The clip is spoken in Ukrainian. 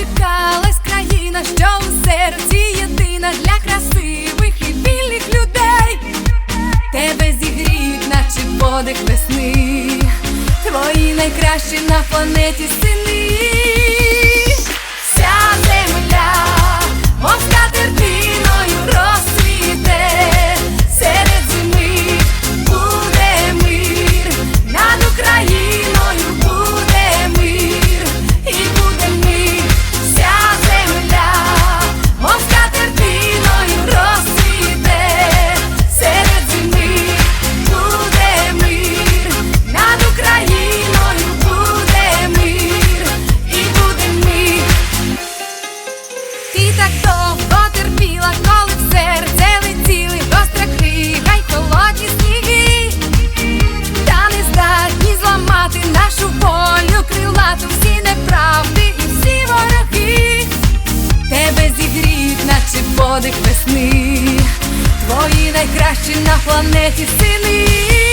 Зачекалась країна, що у серці єдина для красивих і вільних людей. Тебе зігріють, наче подих весни, твої найкращі на планеті сини. Так довго терпіла, коли в серце летіли гостра крига й холодні сніги, та не здатні зламати нашу волю крилату всі неправди і всі вороги. Тебе зігріють, наче подих весни, твої найкращі на планеті сини.